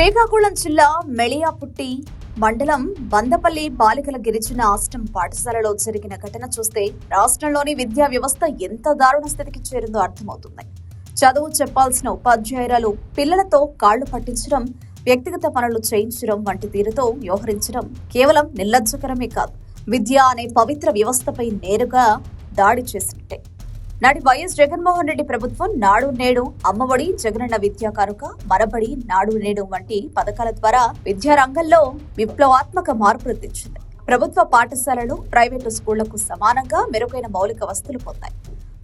శ్రీకాకుళం జిల్లా మెళియాపుట్టి మండలం బందపల్లి బాలికల గిరిజన ఆశ్రమం పాఠశాలలో జరిగిన ఘటన చూస్తే రాష్ట్రంలోని విద్యా వ్యవస్థ ఎంత దారుణ స్థితికి చేరిందో అర్థమవుతుంది. చదువు చెప్పాల్సిన ఉపాధ్యాయురాలు పిల్లలతో కాళ్ళు పట్టించడం వ్యక్తిగత పనులు చేయించడం వంటి తీరుతో వ్యవహరించడం కేవలం నిర్లజ్జకరమే కాదు. విద్య అనే పవిత్ర వ్యవస్థపై నేరుగా దాడి చేసినట్టే. నాటి వైఎస్ జగన్మోహన్ రెడ్డి ప్రభుత్వం నాడు నేడు అమ్మఒడి జగనన్న విద్యా కానుక మరబడి నాడు నేడు వంటి పథకాల ద్వారా విద్యా రంగంలో విప్లవాత్మక మార్పులు తెచ్చింది ప్రభుత్వ పాఠశాలలు ప్రైవేటు స్కూళ్ళకు సమానంగా మెరుగైన మౌలిక వసతులు పొందాయి.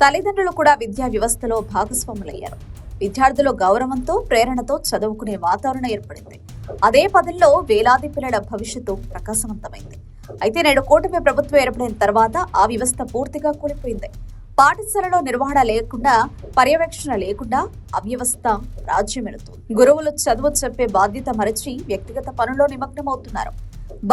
తల్లిదండ్రులు కూడా విద్యా వ్యవస్థలో భాగస్వాములయ్యారు. విద్యార్థుల గౌరవంతో ప్రేరణతో చదువుకునే వాతావరణం ఏర్పడింది. అదే పదంలో వేలాది పిల్లల భవిష్యత్తు ప్రకాశవంతమైంది. అయితే నేడు కూటమి ప్రభుత్వం ఏర్పడిన తర్వాత ఆ వ్యవస్థ పూర్తిగా కూలిపోయింది. పాఠశాలలో నిర్వహణ లేకుండా పర్యవేక్షణ లేకుండా అవ్యవస్థ రాజ్యమెడుతుంది గురువులు చదువు చెప్పే బాధ్యత మరచి వ్యక్తిగత పనుల్లో నిమగ్నమవుతున్నారు.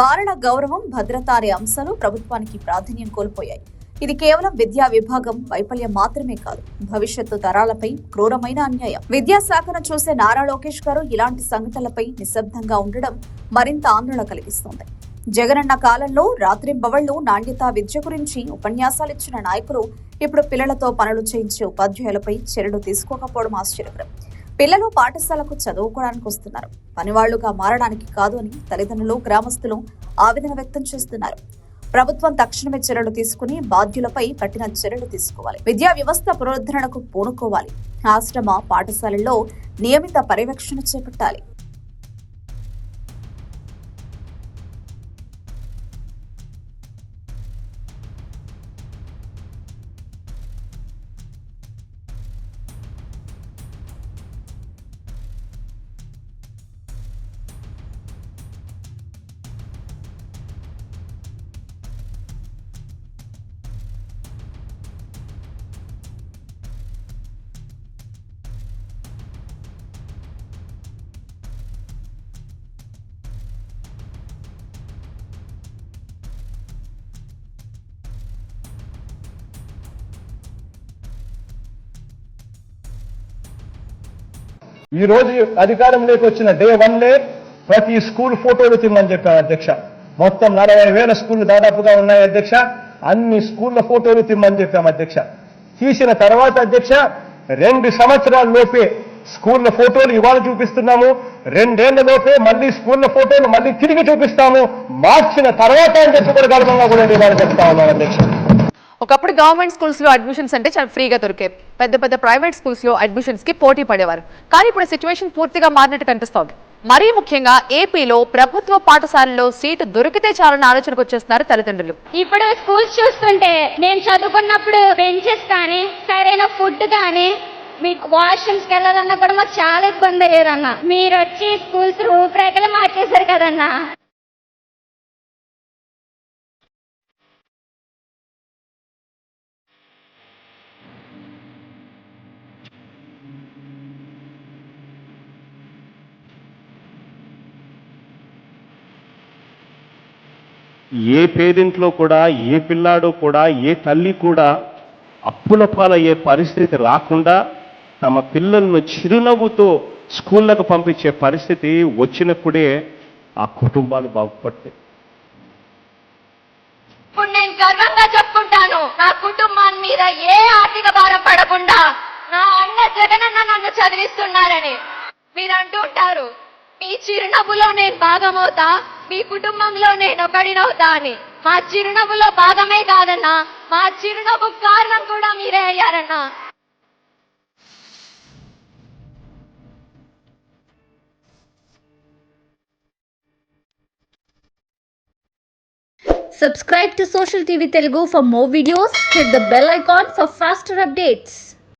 బాలల గౌరవం భద్రత అనే అంశాలు ప్రభుత్వానికి ప్రాధాన్యం కోల్పోయాయి. ఇది కేవలం విద్యా విభాగం వైఫల్యం మాత్రమే కాదు. భవిష్యత్తు తరాలపై క్రూరమైన అన్యాయం. విద్యాశాఖను చూసే నారా లోకేష్ గారు ఇలాంటి సంఘటనలపై నిశ్శబ్దంగా ఉండడం మరింత ఆందోళన కలిగిస్తోంది. జగనన్న కాలంలో రాత్రింబవళ్ళు నాణ్యత విద్య గురించి ఉపన్యాసాలు ఇచ్చిన నాయకులు ఇప్పుడు పిల్లలతో పనులు చేయించే ఉపాధ్యాయులపై చర్యలు తీసుకోకపోవడం ఆశ్చర్యకరం. పిల్లలు పాఠశాలకు చదువుకోవడానికి వస్తున్నారు. పనివాళ్ళుగా మారడానికి కాదు అని తల్లిదండ్రులు గ్రామస్తులు ఆవేదన వ్యక్తం చేస్తున్నారు. ప్రభుత్వం తక్షణమే చర్యలు తీసుకుని బాధ్యులపై కఠిన చర్యలు తీసుకోవాలి. విద్యా వ్యవస్థ పునరుద్ధరణకు పూనుకోవాలి. ఆశ్రమ పాఠశాలల్లో నియమిత పర్యవేక్షణ చేపట్టాలి. ఈ రోజు అధికారంలోకి వచ్చిన డే వన్ డే ప్రతి స్కూల్ ఫోటోలు తిమ్మని చెప్పాను అధ్యక్ష. మొత్తం నలభై వేల స్కూళ్ళు దాదాపుగా ఉన్నాయి అధ్యక్ష. అన్ని స్కూళ్ళ ఫోటోలు తిమ్మని చెప్పాము అధ్యక్ష. తీసిన తర్వాత అధ్యక్ష రెండు సంవత్సరాల లోపే స్కూళ్ళ ఫోటోలు ఇవాళ చూపిస్తున్నాము. రెండేళ్ళ లోపే మళ్ళీ స్కూళ్ళ ఫోటోలు మళ్ళీ తిరిగి చూపిస్తాము. మార్చిన తర్వాత అని చెప్పి కూడా గర్వంగా కూడా నేను ఇవాళ చెప్తా ఉన్నాను అధ్యక్ష. ఒకప్పుడు గవర్నమెంట్ స్కూల్స్లో అడ్మిషన్స్ అంటే చాలా ఫ్రీగా దొరికాయి పెద్ద పెద్ద ప్రైవేట్ స్కూల్స్లో అడ్మిషన్స్కి పోటీ పడేవారు. కానీ ఇప్పుడు సిచ్యువేషన్ పూర్తిగా మారినట్టు కనిపిస్తోంది. మరీ ముఖ్యంగా ఏపీలో ప్రభుత్వ పాఠశాలలో సీటు దొరికితే చాలన్న ఆలోచనకు వచ్చేస్తున్నారు తల్లిదండ్రులు. ఇప్పుడు స్కూల్స్ చూస్తుంటే నేను చదువుకున్నప్పుడు బెంచెస్ కానీ సరైన ఫుడ్ కానీ మీకు వాష్రూమ్స్కి వెళ్ళాలన్నా కూడా మాకు చాలా ఇబ్బంది అయ్యారన్న. మీరు వచ్చి స్కూల్స్ రూపురేఖలు మార్చేశారు కదన్నా. ఏ పేదింట్లో కూడా ఏ పిల్లాడు కూడా ఏ తల్లి కూడా అప్పుల పాలయ్యే పరిస్థితి రాకుండా తమ పిల్లలను చిరునవ్వుతో స్కూళ్ళకు పంపించే పరిస్థితి వచ్చినప్పుడే ఆ కుటుంబాలు బాగుపడతాయి. ఇప్పుడు నేను గర్వంగా చెప్పుకుంటాను నా కుటుంబాన్ని మీద ఏ ఆర్థిక భారం పడకుండా నా అన్న జగనన్న నన్ను చదివిస్తున్నారని. మీరు అంటూ ఉంటారు మీ చిరునవ్వులో నేను భాగమవుతా మీ కుటుంబంలో నేను ఒకడినవుతా అని మా చిరునవ్వులో భాగమే కాదన్నా మా చిరునవ్వు కారణం కూడా మీరే అయ్యారన్నా Subscribe to Social TV Telugu for more videos. Hit the bell icon for faster updates.